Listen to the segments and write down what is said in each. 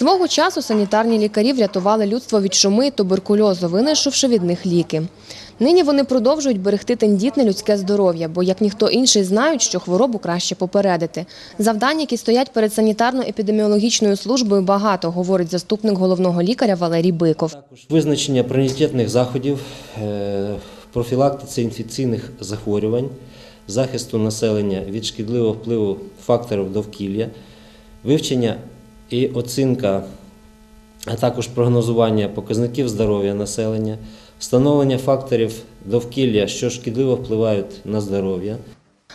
Свого часу санітарні лікарі врятували людство від шуми і туберкульозу, винайшовши від них ліки. Нині вони продовжують берегти тендітне людське здоров'я, бо як ніхто інший знають, що хворобу краще попередити. Завдань, які стоять перед санітарно-епідеміологічною службою, багато, говорить заступник головного лікаря Валерій Биков. Визначення пріоритетних заходів, е, профілактиці інфекційних захворювань, захисту населення від шкідливого впливу факторів довкілля, вивчення і оцінка, а також прогнозування показників здоров'я населення, встановлення факторів довкілля, що шкідливо впливають на здоров'я.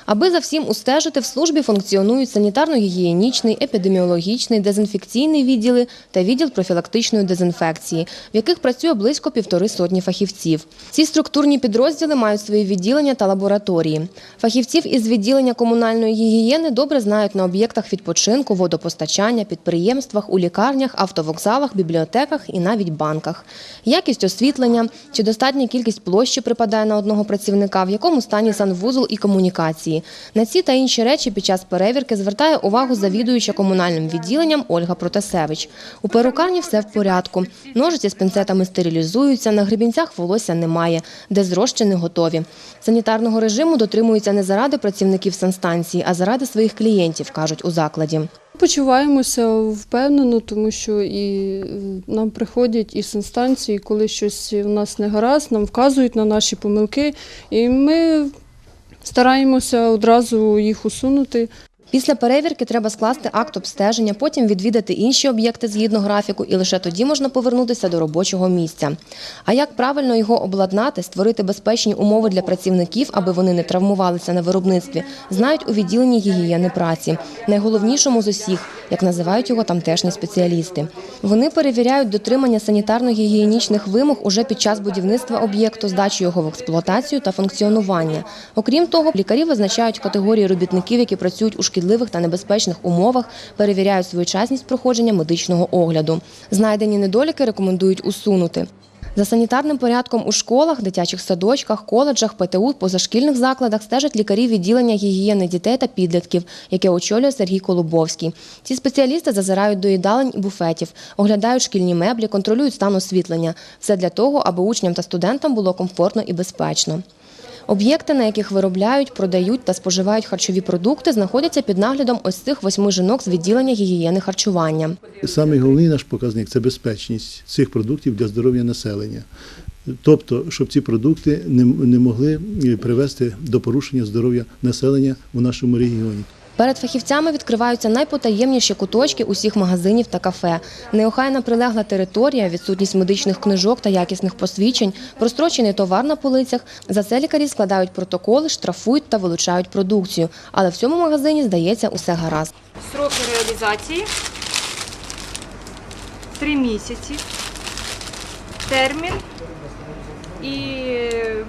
Аби за всім устежити, в службі функціонують санітарно-гігієнічний, епідеміологічний, дезінфекційний відділи та відділ профілактичної дезінфекції, в яких працює близько півтори сотні фахівців. Ці структурні підрозділи мають свої відділення та лабораторії. Фахівців із відділення комунальної гігієни добре знають на об'єктах відпочинку, водопостачання, підприємствах, у лікарнях, автовокзалах, бібліотеках і навіть банках. Якість освітлення, чи достатня кількість площі припадає на одного працівника, в якому стані санвузол і комунікації. На ці та інші речі під час перевірки звертає увагу завідуюча комунальним відділенням Ольга Протасевич. У перукарні все в порядку. Ножиці з пінцетами стерилізуються, на гребінцях волосся немає, де зрощини готові. Санітарного режиму дотримуються не заради працівників санстанції, а заради своїх клієнтів, кажуть у закладі. Почуваємося впевнено, тому що і е, нам приходять із інстанції, коли щось у нас не гаразд, нам вказують на наші помилки, і ми стараємося одразу їх усунути. Після перевірки треба скласти акт обстеження, потім відвідати інші об'єкти згідно графіку, і лише тоді можна повернутися до робочого місця. А як правильно його обладнати, створити безпечні умови для працівників, аби вони не травмувалися на виробництві, знають у відділенні гігієни праці, найголовнішому з усіх, як називають його тамтешні спеціалісти. Вони перевіряють дотримання санітарно-гігієнічних вимог уже під час будівництва об'єкту, здачі його в експлуатацію та функціонування. Окрім того, лікарі визначають категорії робітників, які працюють у шкідливих та небезпечних умовах, перевіряють своєчасність проходження медичного огляду. Знайдені недоліки рекомендують усунути. За санітарним порядком у школах, дитячих садочках, коледжах, ПТУ, позашкільних закладах стежать лікарі відділення гігієни дітей та підлітків, яке очолює Сергій Колубовський. Ці спеціалісти зазирають до їдалень і буфетів, оглядають шкільні меблі, контролюють стан освітлення. Все для того, аби учням та студентам було комфортно і безпечно. Об'єкти, на яких виробляють, продають та споживають харчові продукти, знаходяться під наглядом ось цих восьми жінок з відділення гігієни харчування. Самий головний наш показник це безпечність цих продуктів для здоров'я населення. Тобто, щоб ці продукти не могли привести до порушення здоров'я населення у нашому регіоні. Перед фахівцями відкриваються найпотаємніші куточки усіх магазинів та кафе. Неохайна прилегла територія, відсутність медичних книжок та якісних посвідчень, прострочений товар на полицях. За це лікарі складають протоколи, штрафують та вилучають продукцію. Але в цьому магазині, здається, усе гаразд. Сроки реалізації 3 місяці. Термін і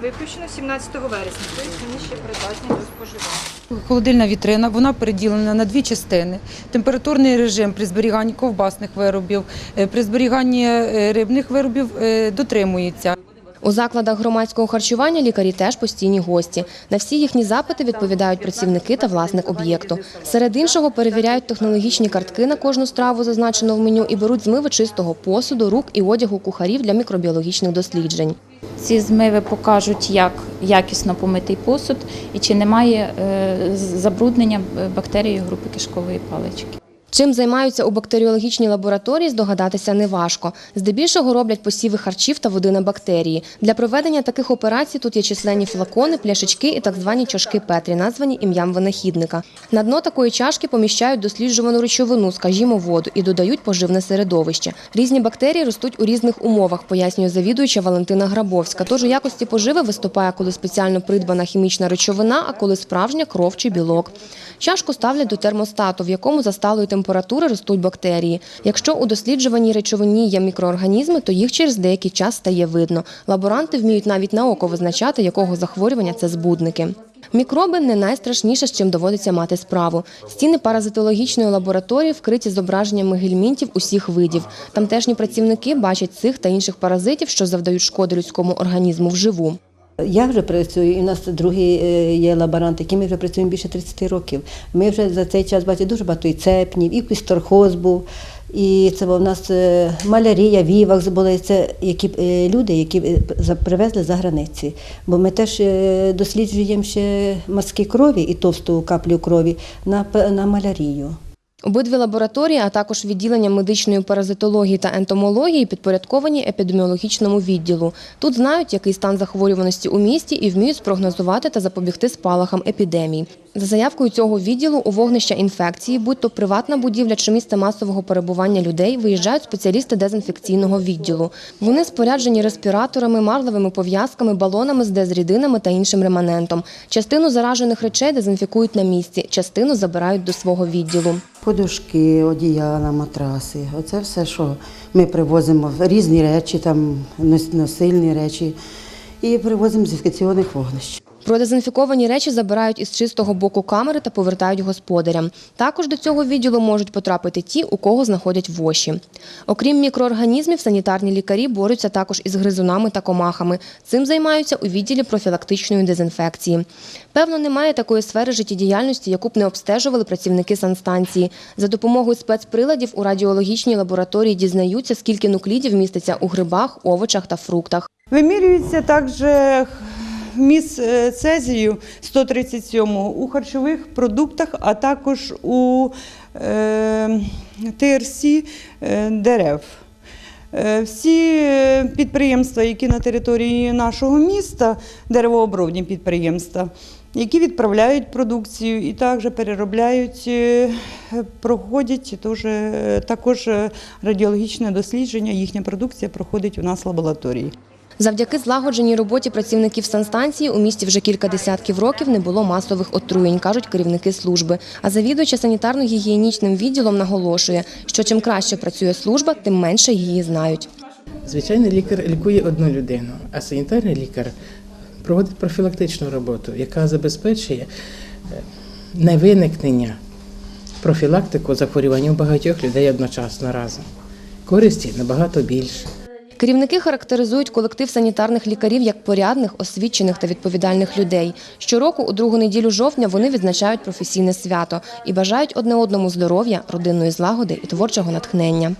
виключено 17 вересня. Тобто вони ще придатні до споживання. Холодильна вітрина, вона переділена на дві частини. Температурний режим при зберіганні ковбасних виробів, е, при зберіганні е, рибних виробів е, дотримується. У закладах громадського харчування лікарі теж постійні гості. На всі їхні запити відповідають працівники та власник об'єкту. Серед іншого перевіряють технологічні картки на кожну страву, зазначену в меню, і беруть змиви чистого посуду, рук і одягу кухарів для мікробіологічних досліджень. Ці змиви покажуть, як якісно помитий посуд і чи немає е, забруднення бактерією групи кишкової палички. Чим займаються у бактеріологічній лабораторії, здогадатися неважко. Здебільшого роблять посіви харчів та води на бактерії. Для проведення таких операцій тут є численні флакони, пляшечки і так звані чашки Петрі, названі ім'ям винахідника. На дно такої чашки поміщають досліджувану речовину, скажімо, воду, і додають поживне середовище. Різні бактерії ростуть у різних умовах, пояснює завідуюча Валентина Грабовська. Тож у якості поживи виступає, коли спеціально придбана хімічна речовина, а коли справжня кров чи білок. Чашку ставлять до термостату, в якому за сталої температури ростуть бактерії. Якщо у досліджуваній речовині є мікроорганізми, то їх через деякий час стає видно. Лаборанти вміють навіть на око визначати, якого захворювання це збудники. Мікроби не найстрашніше, з чим доводиться мати справу. Стіни паразитологічної лабораторії вкриті зображеннями гельмінтів усіх видів. Тамтешні працівники бачать цих та інших паразитів, що завдають шкоди людському організму вживу. Я вже працюю, і у нас другий е, є лаборант, який ми вже працюємо більше 30 років. Ми вже за цей час бачимо дуже багато і цепнів, і квісторхоз був. І це в нас е, малярія, вівакс були. Це які е, люди, які привезли за границі. Бо ми теж досліджуємо ще мазки крові і товсту каплю крові на, на малярію. Обидві лабораторії, а також відділення медичної паразитології та ентомології підпорядковані епідеміологічному відділу. Тут знають, який стан захворюваності у місті і вміють спрогнозувати та запобігти спалахам епідемій. За заявкою цього відділу у вогнища інфекції, будь то приватна будівля чи місце масового перебування людей, виїжджають спеціалісти дезінфекційного відділу. Вони споряджені респіраторами, марлевими пов'язками, балонами з дезрідинами та іншим реманентом. Частину заражених речей дезінфікують на місці, частину забирають до свого відділу. Подушки, одіяла, матраси. Оце все, що ми привозимо різні речі, там носильні речі, і привозимо з інфекційних вогнищ. Продезінфіковані речі забирають із чистого боку камери та повертають господарям. Також до цього відділу можуть потрапити ті, у кого знаходять воші. Окрім мікроорганізмів, санітарні лікарі борються також із гризунами та комахами. Цим займаються у відділі профілактичної дезінфекції. Певно, немає такої сфери життєдіяльності, яку б не обстежували працівники санстанції. За допомогою спецприладів у радіологічній лабораторії дізнаються, скільки нуклідів міститься у грибах, овочах та фруктах. Вимірюється також вміст е, цезію 137 у харчових продуктах, а також у е, ТРС е, дерев. Всі підприємства, які на території нашого міста, деревообробні підприємства, які відправляють продукцію і також переробляють, проходять також радіологічне дослідження. Їхня продукція проходить у нас в лабораторії. Завдяки злагодженій роботі працівників санстанції у місті вже кілька десятків років не було масових отруєнь, кажуть керівники служби. А завідувача санітарно-гігієнічним відділом наголошує, що чим краще працює служба, тим менше її знають. Звичайний лікар лікує одну людину, а санітарний лікар проводить профілактичну роботу, яка забезпечує е, невиникнення профілактику захворювань у багатьох людей одночасно разом. Користі набагато більше. Керівники характеризують колектив санітарних лікарів як порядних, освічених та відповідальних людей. Щороку у другу неділю жовтня вони відзначають професійне свято і бажають одне одному здоров'я, родинної злагоди і творчого натхнення.